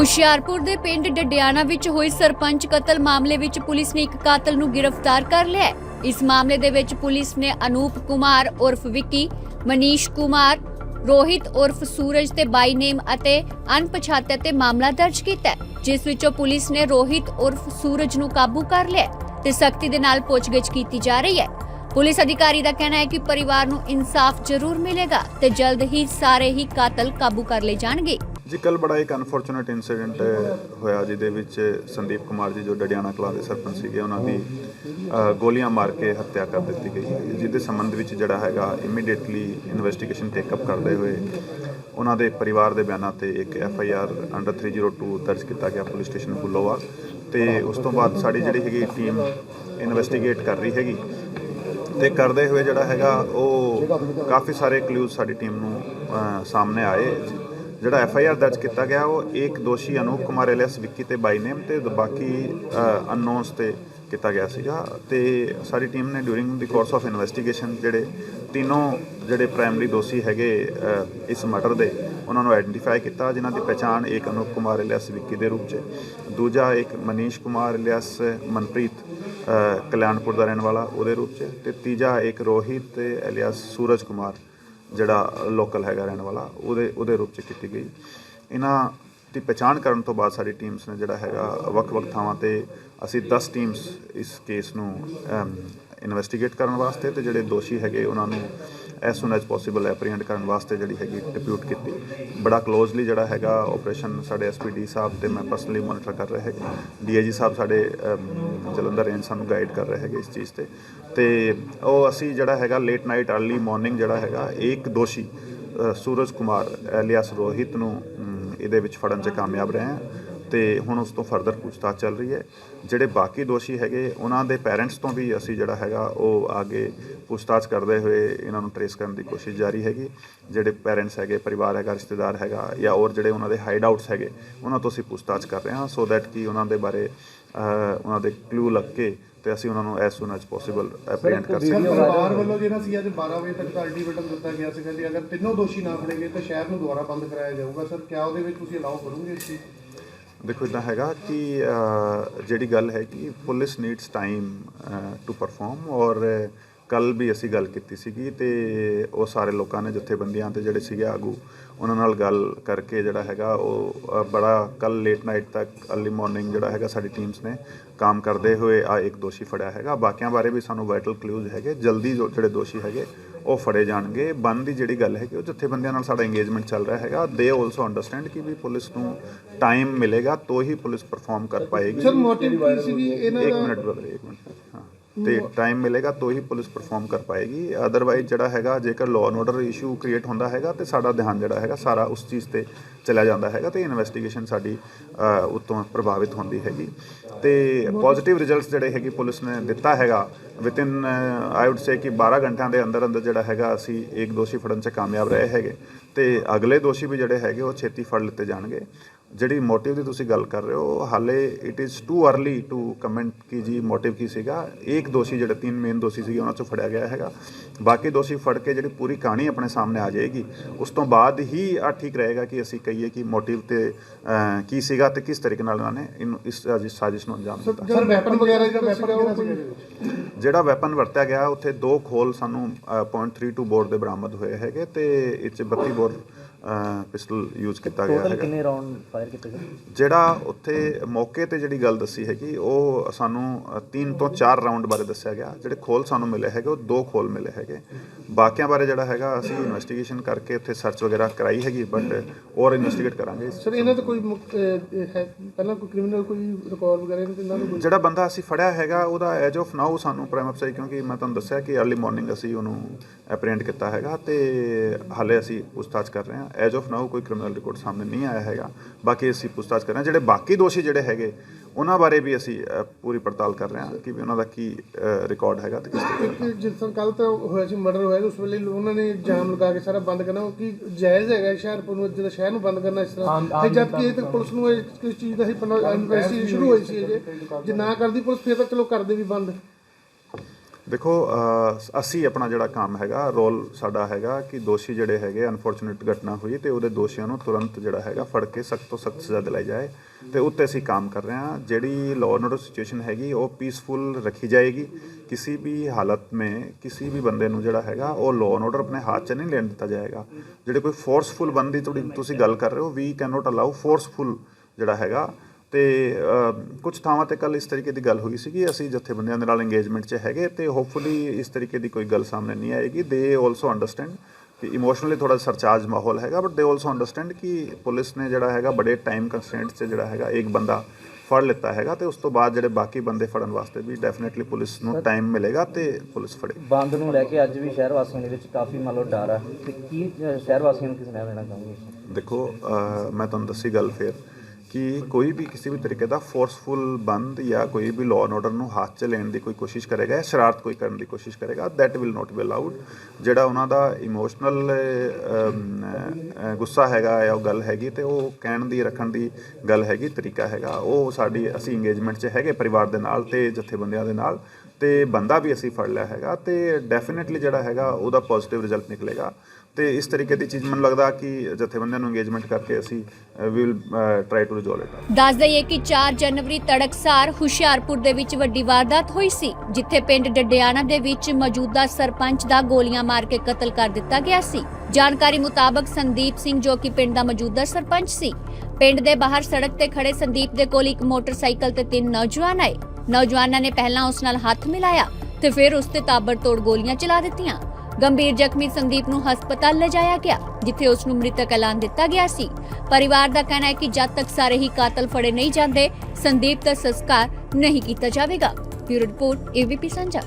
ਹੁਸ਼ਿਆਰਪੁਰ ਦੇ ਪਿੰਡ ਡਡਿਆਣਾ ਵਿੱਚ ਹੋਈ ਸਰਪੰਚ ਕਤਲ ਮਾਮਲੇ ਵਿੱਚ ਪੁਲਿਸ ਨੇ ਇੱਕ ਕਾਤਲ ਨੂੰ ਗ੍ਰਿਫਤਾਰ ਕਰ ਲਿਆ ਹੈ। ਇਸ ਮਾਮਲੇ ਦੇ ਵਿੱਚ ਪੁਲਿਸ ਨੇ ਅਨੂਪ ਕੁਮਾਰ ਉਰਫ ਵਿੱਕੀ ਮਨੀਸ਼ ਕੁਮਾਰ ਰੋਹਿਤ ਉਰਫ ਸੂਰਜ ਤੇ ਬਾਈ ਨੇਮ ਅਤੇ ਅਣਪਛਾਤੇ ਤੇ ਮਾਮਲਾ ਦਰਜ ਕੀਤਾ ਹੈ, ਜਿਸ ਵਿੱਚੋਂ ਪੁਲਿਸ ਨੇ ਰੋਹਿਤ ਉਰਫ ਸੂਰਜ ਨੂੰ ਕਾਬੂ ਕਰ ਲਿਆ ਹੈ ਤੇ ਸਖਤੀ ਦੇ ਨਾਲ ਪੁੱਛਗਿੱਛ ਕੀਤੀ ਜਾ ਰਹੀ ਹੈ। ਪੁਲਿਸ ਅਧਿਕਾਰੀ ਦਾ ਕਹਿਣਾ ਹੈ ਕਿ ਪਰਿਵਾਰ ਨੂੰ ਇਨਸਾਫ ਜ਼ਰੂਰ ਮਿਲੇਗਾ ਤੇ ਜਲਦ ਹੀ ਸਾਰੇ ਹੀ ਕਾਤਲ ਕਾਬੂ ਕਰ ਲਏ ਜਾਣਗੇ। ਜੀ ਕੱਲ ਬੜਾ ਇੱਕ ਅਨਫੋਰਚੂਨੇਟ ਇਨਸੀਡੈਂਟ ਹੋਇਆ, ਜਿਹਦੇ ਵਿੱਚ ਸੰਦੀਪ ਕੁਮਾਰ ਜੀ ਜੋ ਡੜਿਆਣਾ ਕਲਾਂ ਦੇ ਸਰਪੰਚ ਸੀਗੇ, ਉਹਨਾਂ ਦੀ ਗੋਲੀਆਂ ਮਾਰ ਕੇ ਹੱਤਿਆ ਕਰ ਦਿੱਤੀ ਗਈ। ਜਿਹਦੇ ਸੰਬੰਧ ਵਿੱਚ ਜਿਹੜਾ ਹੈਗਾ ਇਮੀਡੀਏਟਲੀ ਇਨਵੈਸਟੀਗੇਸ਼ਨ ਟੇਕ ਅਪ ਕਰਦੇ ਹੋਏ, ਉਹਨਾਂ ਦੇ ਪਰਿਵਾਰ ਦੇ ਬਿਆਨਾਂ ਤੇ ਇੱਕ ਐਫ ਆਈ ਆਰ ਅੰਡਰ 302 ਦਰਜ ਕੀਤਾ ਗਿਆ ਪੁਲਿਸ ਸਟੇਸ਼ਨ ਫੁੱਲੋਵਾਲ ਤੇ ਉਸ ਤੋਂ ਬਾਅਦ ਸਾਡੀ ਜਿਹੜੀ ਹੈਗੀ ਟੀਮ ਇਨਵੈਸਟੀਗੇਟ ਕਰ ਰਹੀ ਹੈਗੀ, ਤੇ ਕਰਦੇ ਹੋਏ ਜਿਹੜਾ ਹੈਗਾ, ਉਹ ਕਾਫੀ ਸਾਰੇ ਕਲੂਜ਼ ਸਾਡੀ ਟੀਮ ਨੂੰ ਸਾਹਮਣੇ ਆਏ। ਜਿਹੜਾ ਐਫ ਆਈ ਆਰ ਦਰਜ ਕੀਤਾ ਗਿਆ, ਉਹ ਇੱਕ ਦੋਸ਼ੀ ਅਨੂਪ ਕੁਮਾਰ ਐਲੀਅਸ ਵਿੱਕੀ ਤੇ ਬਾਈ ਨੇਮ ਤੇ ਬਾਕੀ ਅਨਨੋਨਸ ਤੇ ਕੀਤਾ ਗਿਆ ਸੀਗਾ ਤੇ ਸਾਡੀ ਟੀਮ ਨੇ during the course of investigation ਜਿਹੜੇ ਤਿੰਨੋਂ ਜਿਹੜੇ ਪ੍ਰਾਇਮਰੀ ਦੋਸ਼ੀ ਹੈਗੇ ਇਸ ਮਰਡਰ ਦੇ, ਉਹਨਾਂ ਨੂੰ ਆਇਡੈਂਟੀਫਾਈ ਕੀਤਾ, ਜਿਨ੍ਹਾਂ ਦੀ ਪਛਾਣ ਇੱਕ ਅਨੂਪ ਕੁਮਾਰ ਐਲੀਅਸ ਵਿੱਕੀ ਦੇ ਰੂਪ 'ਚ ਦੂਜਾ ਇੱਕ ਮਨੀਸ਼ ਕੁਮਾਰ ਐਲੀਅਸ ਮਨਪ੍ਰੀਤ ਕਲਿਆਣਪੁਰ ਦਾ ਰਹਿਣ ਵਾਲਾ ਉਹਦੇ ਰੂਪ 'ਚ ਤੇ ਤੀਜਾ ਇੱਕ ਰੋਹਿਤ ਐਲੀਅਸ ਸੂਰਜ ਕੁਮਾਰ। ਜਿਹੜਾ ਲੋਕਲ ਹੈਗਾ ਰਹਿਣ ਵਾਲਾ, ਉਹਦੇ ਉਹਦੇ ਰੂਪ 'ਚ ਕੀਤੀ ਗਈ। ਇਹਨਾਂ ਦੀ ਪਛਾਣ ਕਰਨ ਤੋਂ ਬਾਅਦ ਸਾਡੀ ਟੀਮਸ ਨੇ ਜਿਹੜਾ ਹੈਗਾ ਵੱਖ-ਵੱਖ ਥਾਵਾਂ ਤੇ ਅਸੀਂ 10 ਟੀਮਸ ਇਸ ਕੇਸ ਨੂੰ ਇਨਵੈਸਟੀਗੇਟ ਕਰਨ ਵਾਸਤੇ ਤੇ ਜਿਹੜੇ ਦੋਸ਼ੀ ਹੈਗੇ ਉਹਨਾਂ ਨੂੰ as soon as possible apprehend ਕਰਨ ਵਾਸਤੇ ਜਿਹੜੀ ਹੈਗੀ ਡਿਪਿਊਟ ਕੀਤੀ। ਬੜਾ ਕਲੋਜ਼ਲੀ ਜਿਹੜਾ ਹੈਗਾ ਆਪਰੇਸ਼ਨ ਸਾਡੇ ਐਸਪੀਡੀ ਸਾਹਿਬ ਤੇ ਮੈਂ ਪਰਸਨਲੀ ਮੋਨੀਟਰ ਕਰ ਰਿਹਾ ਹੈਗਾ। ਡੀਆਈਜੀ ਸਾਹਿਬ ਸਾਡੇ ਜਲੰਧਰ ਰੇਂਜ ਸਾਨੂੰ ਗਾਈਡ ਕਰ ਰਹੇ ਹੈਗੇ ਇਸ ਚੀਜ਼ ਤੇ। ਤੇ ਉਹ ਅਸੀਂ ਜਿਹੜਾ ਹੈਗਾ ਲੇਟ ਨਾਈਟ ਅਰਲੀ ਮਾਰਨਿੰਗ ਜਿਹੜਾ ਹੈਗਾ, ਇੱਕ ਦੋਸ਼ੀ ਸੂਰਜ ਕੁਮਾਰ ਐਲੀਅਸ ਰੋਹਿਤ ਨੂੰ ਇਹਦੇ ਵਿੱਚ ਫੜਨ 'ਚ ਕਾਮਯਾਬ ਰਹੇ ਹਾਂ। ਤੇ ਹੁਣ ਉਸ ਤੋਂ ਫਰਦਰ ਪੁੱਛਤਾਛ ਚੱਲ ਰਹੀ ਹੈ। ਜਿਹੜੇ ਬਾਕੀ ਦੋਸ਼ੀ ਹੈਗੇ, ਉਹਨਾਂ ਦੇ ਪੇਰੈਂਟਸ ਤੋਂ ਵੀ ਅਸੀਂ ਜਿਹੜਾ ਹੈਗਾ ਉਹ ਅੱਗੇ ਪੁੱਛਤਾਛ ਕਰਦੇ ਹੋਏ ਇਹਨਾਂ ਨੂੰ ਟਰੇਸ ਕਰਨ ਦੀ ਕੋਸ਼ਿਸ਼ ਜਾਰੀ ਹੈਗੀ। ਜਿਹੜੇ ਪੈਰੈਂਟਸ ਹੈਗੇ ਪਰਿਵਾਰ ਹੈਗਾ ਰਿਸ਼ਤੇਦਾਰ ਹੈਗਾ ਜਾਂ ਹੋਰ ਜਿਹੜੇ ਉਹਨਾਂ ਦੇ ਹਾਈਡ ਆਊਟਸ ਹੈਗੇ ਉਹਨਾਂ ਤੋਂ ਅਸੀਂ ਪੁੱਛਤਾਛ ਕਰ ਰਹੇ ਹਾਂ ਸੋ ਦੈਟ ਕਿ ਉਹਨਾਂ ਦੇ ਬਾਰੇ ਉਹਨਾਂ ਦੇ ਕਲੂ ਲੱਗ ਕੇ ਤੇ ਅਸੀਂ ਉਹਨਾਂ ਨੂੰ as soon as possible apprehend ਕਰ ਸਕੀਏ। ਪਰਿਵਾਰ ਵੱਲੋਂ ਜਿਹੜਾ ਸੀ ਅੱਜ 12 ਵਜੇ ਤੱਕ ਦਾ ਅਲਟੀਮੇਟਮ ਦਿੱਤਾ ਗਿਆ ਸੀ ਕਿ ਅਗਰ ਤਿੰਨੋਂ ਦੋਸ਼ੀ ਨਾ ਫੜੇ ਗਏ ਤਾਂ ਸ਼ਹਿਰ ਨੂੰ ਦੁਬਾਰਾ ਬੰਦ ਕਰਾਇਆ ਜਾਊਗਾ। ਸਰ ਕਿਆ ਉਹਦੇ ਵਿੱਚ ਤੁਸੀਂ ਅਲਾਉ ਕਰੋਗੇ ਇਸ ਚੀਜ਼? ਦੇਖੋ ਇਦਾਂ ਹੈਗਾ ਕਿ ਜਿਹੜੀ ਗੱਲ ਹੈ ਕਿ police needs time to perform ਔਰ ਕੱਲ ਵੀ ਅਸੀਂ ਗੱਲ ਕੀਤੀ ਸੀਗੀ ਤੇ ਉਹ ਸਾਰੇ ਲੋਕਾਂ ਨੇ ਜਥੇਬੰਦੀਆਂ ਤੇ ਜਿਹੜੇ ਸੀਗੇ ਆਗੂ ਉਹਨਾਂ ਨਾਲ ਗੱਲ ਕਰਕੇ ਜਿਹੜਾ ਹੈਗਾ ਉਹ ਬੜਾ ਕੱਲ ਲੇਟ ਨਾਈਟ ਤੱਕ ਅਰਲੀ ਮਾਰਨਿੰਗ ਜਿਹੜਾ ਹੈਗਾ ਸਾਡੀ ਟੀਮਸ ਨੇ ਕੰਮ ਕਰਦੇ ਹੋਏ ਆ ਇੱਕ ਦੋਸ਼ੀ ਫੜਿਆ ਹੈਗਾ। ਬਾਕੀਆਂ ਬਾਰੇ ਵੀ ਸਾਨੂੰ ਵਾਈਟਲ ਕਲੂਜ਼ ਹੈਗੇ ਜਲਦੀ ਜੋ ਜਿਹੜੇ ਦੋਸ਼ੀ ਹੈਗੇ ਉਹ ਫੜੇ ਜਾਣਗੇ। ਬੰਦ ਦੀ ਜਿਹੜੀ ਗੱਲ ਹੈ ਕਿ ਉਹ ਜਥੇਬੰਦੀਆਂ ਨਾਲ ਸਾਡਾ ਇੰਗੇਜਮੈਂਟ ਚੱਲ ਰਿਹਾ ਹੈਗਾ। ਦੇ ਆਲਸੋ ਅੰਡਰਸਟੈਂਡ ਕਿ ਵੀ ਪੁਲਿਸ ਨੂੰ ਟਾਈਮ ਮਿਲੇਗਾ ਤਾਂ ਹੀ ਪੁਲਿਸ ਪਰਫਾਰਮ ਕਰ ਪਾਏਗੀ। ਸਰ ਮੋਟਿਵ ਕੀ ਸੀਗੀ? ਇਹਨਾਂ ਇੱਕ ਦਾ ਮਿੰਟ ਬ੍ਰਦਰ ਇੱਕ ਮਿੰਟ। ਹਾਂ ਤੇ ਟਾਈਮ ਮਿਲੇਗਾ ਤੋਂ ਹੀ ਪੁਲਿਸ ਪਰਫਾਰਮ ਕਰ ਪਾਏਗੀ। ਅਦਰਵਾਈਜ਼ ਜਿਹੜਾ ਹੈਗਾ ਜੇਕਰ law and order issue create ਹੁੰਦਾ ਹੈਗਾ ਤੇ ਸਾਡਾ ਧਿਆਨ ਜਿਹੜਾ ਹੈਗਾ ਸਾਰਾ ਉਸ ਚੀਜ਼ ਤੇ ਚਲਾ ਜਾਂਦਾ ਹੈਗਾ ਤੇ ਇਨਵੈਸਟੀਗੇਸ਼ਨ ਸਾਡੀ ਅ, ਉਤੋਂ ਪ੍ਰਭਾਵਿਤ ਹੁੰਦੀ ਹੈਗੀ। ਤੇ ਪੋਜ਼ਿਟਿਵ ਰਿਜ਼ਲਟਸ ਜਿਹੜੇ ਹੈਗੇ ਪੁਲਿਸ ਨੇ ਦਿੱਤਾ ਹੈਗਾ ਵਿਦਿਨ ਆਈ ਊਡ ਸੇ ਕਿ 12 ਘੰਟਿਆਂ ਦੇ ਅੰਦਰ ਅੰਦਰ ਜਿਹੜਾ ਹੈਗਾ ਅਸੀਂ ਇੱਕ ਦੋਸ਼ੀ ਫੜਨ 'ਚ ਕਾਮਯਾਬ ਰਹੇ ਹੈਗੇ। ਤੇ ਅਗਲੇ ਦੋਸ਼ੀ ਵੀ ਜਿਹੜੇ ਹੈਗੇ ਉਹ ਛੇਤੀ ਫੜ ਲਿੱਤੇ ਜਾਣਗੇ। ਜਿਹੜੀ ਮੋਟਿਵ ਦੀ ਤੁਸੀਂ ਗੱਲ ਕਰ ਰਹੇ ਹੋ ਹਾਲੇ it is too early to comment ਕਿ ਜੀ ਮੋਟਿਵ ਕੀ ਸੀਗਾ। ਇੱਕ ਦੋਸ਼ੀ ਜਿਹੜੇ ਤਿੰਨ ਮੇਨ ਦੋਸ਼ੀ ਸੀਗੇ ਉਹਨਾਂ ਚੋਂ ਫੜਿਆ ਗਿਆ ਹੈਗਾ। ਬਾਕੀ ਦੋਸ਼ੀ ਫੜ ਕੇ ਜਿਹੜੀ ਪੂਰੀ ਕਹਾਣੀ ਆਪਣੇ ਸਾਹਮਣੇ ਆ ਜਾਏਗੀ। ਉਸ ਤੋਂ ਬਾਅਦ ਹੀ ਆ ਠੀਕ ਰਹੇਗਾ ਕਿ ਅਸੀਂ ਕਹੀਏ ਕਿ ਮੋਟਿਵ ਤੇ ਕੀ ਸੀਗਾ ਤੇ ਕਿਸ ਤਰੀਕੇ ਨਾਲ ਉਹਨਾਂ ਨੇ ਇਹਨੂੰ ਇਸ ਸਾਜ਼ਿਸ਼ ਨੂੰ ਅੰਜਾਮ ਦਿੱਤਾ। ਸਰ ਵੈਪਨ ਵਗੈਰਾ ਜਿਹੜਾ ਵੈਪਨ ਵਰਤਿਆ ਗਿਆ ਉੱਥੇ ਦੋ ਖੋਲ ਸਾਨੂੰ ਅ, .32 ਬੋਰ ਦੇ ਬਰਾਮਦ ਹੋਏ ਹੈਗੇ ਤੇ ਇਹ 'ਚ 32 ਬੋਰ ਪਿਸਟਲ ਯੂਜ਼ ਕੀਤਾ ਗਿਆ ਟੋਟਲ ਹੈਗਾ। ਕਿੰਨੇ ਰਾਉਂਡ ਫਾਇਰ ਕੀਤੇ ਗਏ? ਜਿਹੜਾ ਉੱਥੇ ਮੌਕੇ ਤੇ ਜਿਹੜੀ ਗੱਲ ਦੱਸੀ ਹੈਗੀ ਉਹ ਸਾਨੂੰ 3 ਤੋਂ 4 ਰਾਉਂਡ ਬਾਰੇ ਦੱਸਿਆ ਗਿਆ। ਜਿਹੜੇ ਖੋਲ ਸਾਨੂੰ ਮਿਲੇ ਹੈਗੇ ਉਹ ਦੋ ਖੋਲ ਮਿਲੇ ਹੈਗੇ। ਬਾਕੀਆਂ ਬਾਰੇ ਜਿਹੜਾ ਹੈਗਾ ਅਸੀਂ ਇਨਵੈਸਟੀਗੇਸ਼ਨ ਕਰਕੇ ਉੱਥੇ ਸਰਚ ਵਗੈਰਾ ਕਰਾਈ ਹੈਗੀ ਬਟ ਹੋਰ ਇਨਵੈਸਟੀਗੇਟ ਕਰਾਂਗੇ। ਸਰ ਇਹਨਾਂ ਤੇ ਕੋਈ ਪਹਿਲਾਂ ਕੋਈ ਕ੍ਰਿਮੀਨਲ ਕੋਈ ਰਿਕਾਰਡ ਵਗੈਰਾ ਇਹਨਾਂ ਤੇ ਇਹਨਾਂ ਨੂੰ ਕੋਈ? ਜਿਹੜਾ ਬੰਦਾ ਅਸੀਂ ਫੜਿਆ ਹੈਗਾ ਉਹਦਾ ਐਜ ਆਫ ਨਾਓ ਸਾਨੂੰ ਪ੍ਰਾਈਮ ਅਫਸਰ ਕਿਉਂਕਿ ਮੈਂ ਤੁਹਾਨੂੰ ਦੱਸਿਆ ਕਿ अर्ਲੀ ਮਾਰਨਿੰਗ ਅਸੀਂ ਉਹਨੂੰ ਐਪਰੀਹੈਂਡ ਕੀਤਾ ਹੈਗਾ ਤੇ ਹਾਲੇ ਅਸੀਂ ਪੁੱਛਤਾਛ ਕਰ ਰਹੇ ਹਾਂ। ਐਜ ਆਫ ਨਾਓ ਕੋਈ ਕ੍ਰਿਮੀਨਲ ਰਿਕਾਰਡ ਸਾਹਮਣੇ ਨਹੀਂ ਆਇਆ ਹੈਗਾ। ਬਾਕੀ ਅਸੀਂ ਪੁੱਛਤਾਛ ਕਰ ਰਹੇ ਹਾਂ। ਜਿਹੜੇ ਬਾਕੀ ਦੋਸ਼ੀ ਜਿਹੜੇ ਹੈਗੇ ਉਹਨਾਂ ਬਾਰੇ ਵੀ ਅਸੀਂ ਪੂਰੀ ਪੜਤਾਲ ਕਰ ਰਹੇ ਹਾਂ ਕਿ ਵੀ ਉਹਨਾਂ ਦਾ ਕੀ ਰਿਕਾਰਡ ਹੈਗਾ ਤੇ ਕਿਸ ਇੱਕ ਜਿਸ ਤਰ੍ਹਾਂ ਕੱਲ ਤਾਂ ਹੋਇਆ ਸੀ ਮਰਡਰ ਹੋਇਆ ਉਸ ਵੇਲੇ ਉਹਨਾਂ ਨੇ ਜਾਮ ਲਗਾ ਕੇ ਸਾਰਾ ਬੰਦ ਕਰਨਾ ਉਹ ਕੀ ਜਾਇਜ਼ ਹੈਗਾ ਹੁਸ਼ਿਆਰਪੁਰ ਨੂੰ ਜਿਹੜਾ ਸ਼ਹਿਰ ਨੂੰ ਬੰਦ ਕਰਨਾ ਇਸ ਤਰ੍ਹਾਂ? ਤੇ ਜਦ ਕਿ ਇਹ ਤੱਕ ਪੁਲਿਸ ਨੂੰ ਇਹ ਕਿਸ ਚੀਜ਼ ਦਾ ਹੀ ਇਨਵੈਸਟੀਗੇਸ਼ਨ ਸ਼ੁਰੂ ਹੋਈ ਸੀ ਜੇ ਨਾ ਕਰਦੀ ਪੁਲਿਸ ਫਿਰ ਤਾਂ ਚਲੋ ਕਰਦੇ ਵੀ ਬੰਦ। ਦੇਖੋ ਅਸੀਂ ਆਪਣਾ ਜਿਹੜਾ ਕੰਮ ਹੈਗਾ, ਰੋਲ ਸਾਡਾ ਹੈਗਾ ਕਿ ਦੋਸ਼ੀ ਜਿਹੜੇ ਹੈਗੇ ਅਨਫੋਰਚੂਨੇਟ ਘਟਨਾ ਹੋਈ ਤੇ ਉਹਦੇ ਦੋਸ਼ੀਆਂ ਨੂੰ ਤੁਰੰਤ ਜਿਹੜਾ ਹੈਗਾ ਫੜ ਕੇ ਸਖਤ ਤੋਂ ਸਖਤ ਸਜ਼ਾ ਦਿਲਾਈ ਜਾਏ ਤੇ ਉੱਤੇ ਅਸੀਂ ਕੰਮ ਕਰ ਰਹੇ ਹਾਂ। ਜਿਹੜੀ ਲਾਅ ਐਂਡ ਆਰਡਰ ਸਿਚੁਏਸ਼ਨ ਹੈਗੀ, ਉਹ ਪੀਸਫੁਲ ਰੱਖੀ ਜਾਏਗੀ। ਕਿਸੇ ਵੀ ਹਾਲਤ ਮੇ, ਕਿਸੇ ਵੀ ਬੰਦੇ ਨੂੰ ਜਿਹੜਾ ਹੈਗਾ, ਉਹ ਲਾਅ ਐਂਡ ਆਰਡਰ ਆਪਣੇ ਹੱਥ 'ਚ ਨਹੀਂ ਲੈਣ ਦਿੱਤਾ ਜਾਏਗਾ। ਜਿਹੜੇ ਕੋਈ ਫੋਰਸਫੁਲ ਬੰਦੀ ਤੁਹਾਡੀ ਤੁਸੀਂ ਗੱਲ ਕਰ ਰਹੇ ਹੋ we can not allow forceful ਜਿਹੜਾ ਹੈਗਾ ਤੇ ਕੁਝ ਥਾਵਾਂ ਤੇ ਕੱਲ ਇਸ ਤਰੀਕੇ ਦੀ ਗੱਲ ਹੋਈ ਸੀ ਕਿ ਅਸੀਂ ਜਥੇਬੰਦੀਆਂ ਦੇ ਨਾਲ ਇੰਗੇਜਮੈਂਟ 'ਚ ਹੈਗੇ ਤੇ ਹੋਪਫੁਲੀ ਇਸ ਤਰੀਕੇ ਦੀ ਕੋਈ ਗੱਲ ਸਾਹਮਣੇ ਨਹੀਂ ਆਏਗੀ। ਦੇ ਆਲਸੋ ਅੰਡਰਸਟੈਂਡ ਕਿ ਇਮੋਸ਼ਨਲੀ ਥੋੜਾ ਸਰਚਾਰਜ ਮਾਹੌਲ ਹੈਗਾ ਬਟ ਦੇ ਆਲਸੋ ਅੰਡਰਸਟੈਂਡ ਕਿ ਪੁਲਿਸ ਨੇ ਜਿਹੜਾ ਹੈਗਾ ਬੜੇ ਟਾਈਮ ਕੰਸਟ੍ਰੇਂਟਸ 'ਚ ਜਿਹੜਾ ਹੈਗਾ ਇੱਕ ਬੰਦਾ ਫੜ ਲਿੱਤਾ ਹੈਗਾ ਤੇ ਉਸ ਤੋਂ ਬਾਅਦ ਜਿਹੜੇ ਬਾਕੀ ਬੰਦੇ ਫੜਨ ਵਾਸਤੇ ਵੀ ਡੈਫੀਨਿਟਲੀ ਪੁਲਿਸ ਨੂੰ ਟਾਈਮ ਮਿਲੇਗਾ ਤੇ ਪੁਲਿਸ ਫੜੇਗੀ ਬੰਦ ਨੂੰ ਲੈ ਕੇ ਅੱਜ ਵੀ ਸ਼ਹਿਰ ਵਾਸੀਆਂ ਦੇ ਵਿੱਚ ਕਾਫੀ ਮੰਨ ਲਓ ਡਰ ਆ। ਤੇ ਕੀ ਸ਼ਹਿਰ ਵਾਸੀਆਂ ਨੂੰ ਕਿਸ ਨੇ ਦੇਣਾ ਚਾਹੁੰਗੇ? ਦੇਖੋ ਮੈਂ ਤੁਹਾਨੂੰ ਦੱਸੀ ਗੱਲ ਫੇਰ। ਕਿ ਕੋਈ ਵੀ ਕਿਸੇ ਵੀ ਤਰੀਕੇ ਦਾ ਫੋਰਸਫੁਲ ਬੰਦ ਜਾਂ ਕੋਈ ਵੀ ਲਾਅ ਐਂਡ ਆਰਡਰ ਨੂੰ ਹੱਥ 'ਚ ਲੈਣ ਦੀ ਕੋਈ ਕੋਸ਼ਿਸ਼ ਕਰੇਗਾ ਜਾਂ ਸ਼ਰਾਰਤ ਕੋਈ ਕਰਨ ਦੀ ਕੋਸ਼ਿਸ਼ ਕਰੇਗਾ that will not be allowed ਜਿਹੜਾ ਉਹਨਾਂ ਦਾ ਇਮੋਸ਼ਨਲ ਗੁੱਸਾ ਹੈਗਾ ਜਾਂ ਉਹ ਗੱਲ ਹੈਗੀ ਤੇ ਉਹ ਕਹਿਣ ਦੀ, ਰੱਖਣ ਦੀ ਗੱਲ ਹੈਗੀ, ਤਰੀਕਾ ਹੈਗਾ। ਉਹ ਸਾਡੀ, ਅਸੀਂ ਇੰਗੇਜਮੈਂਟ 'ਚ ਹੈਗੇ ਪਰਿਵਾਰ ਦੇ ਨਾਲ ਤੇ ਜਥੇਬੰਦੀਆਂ ਦੇ ਨਾਲ ਤੇ ਬੰਦਾ ਵੀ ਅਸੀਂ ਫੜ ਲਿਆ ਹੈਗਾ ਤੇ ਡੈਫੀਨਿਟਲੀ ਜਿਹੜਾ ਹੈਗਾ ਉਹਦਾ ਪੋਜ਼ਿਟਿਵ ਰਿਜ਼ਲਟ ਨਿਕਲੇਗਾ। ਤੇ ਇਸ ਤਰੀਕੇ ਦੀ ਚੀਜ਼ ਮੈਨੂੰ ਲੱਗਦਾ ਕਿ ਜਥੇਬੰਦੀਆਂ ਨੂੰ ਇੰਗੇਜਮੈਂਟ ਕਰਕੇ ਅਸੀਂ ਵੀ will try to resolve it ਦੱਸ ਦਈਏ ਕਿ 4 ਜਨਵਰੀ ਤੜਕਸਾਰ ਹੁਸ਼ਿਆਰਪੁਰ ਦੇ ਵਿੱਚ ਵੱਡੀ ਵਾਰਦਾਤ ਹੋਈ ਸੀ, ਜਿੱਥੇ ਪਿੰਡ ਡੱਡਿਆਣਾ ਦੇ ਵਿੱਚ ਮੌਜੂਦਾ ਸਰਪੰਚ ਦਾ ਗੋਲੀਆਂ ਮਾਰ ਕੇ ਕਤਲ ਕਰ ਦਿੱਤਾ ਗਿਆ ਸੀ। ਜਾਣਕਾਰੀ ਮੁਤਾਬਕ ਸੰਦੀਪ ਸਿੰਘ ਜੋ ਕਿ ਪਿੰਡ ਦਾ ਮੌਜੂਦਾ ਸਰਪੰਚ ਸੀ, ਪਿੰਡ ਦੇ ਬਾਹਰ ਸੜਕ ਤੇ ਖੜੇ ਸੰਦੀਪ ਦੇ ਕੋਲ ਇੱਕ ਮੋਟਰਸਾਈਕਲ ਤੇ ਤਿੰਨ ਨੌਜਵਾਨ ਆਏ। ਨੌਜਵਾਨਾਂ ਨੇ ਪਹਿਲਾਂ ਉਸ ਨਾਲ ਹੱਥ ਮਿਲਾਇਆ ਤੇ ਫਿਰ ਉਸ ਤੇ ਤਾਬੜਤੋੜ ਗੋਲੀਆਂ ਚਲਾ ਦਿੱਤੀਆਂ। ਗੰਭੀਰ ਜ਼ਖਮੀ ਸੰਦੀਪ ਨੂੰ ਹਸਪਤਾਲ ਲਿਜਾਇਆ ਗਿਆ, ਜਿੱਥੇ ਉਸ ਨੂੰ ਮ੍ਰਿਤਕ ਐਲਾਨ ਦਿੱਤਾ ਗਿਆ ਸੀ। ਪਰਿਵਾਰ ਦਾ ਕਹਿਣਾ ਹੈ ਕਿ ਜਦ ਤੱਕ ਸਾਰੇ ਹੀ ਕਾਤਲ ਫੜੇ ਨਹੀਂ ਜਾਂਦੇ, ਸੰਦੀਪ ਦਾ ਸੰਸਕਾਰ ਨਹੀਂ ਕੀਤਾ ਜਾਵੇਗਾ। Bureau report, ABP ਸੰਜਾ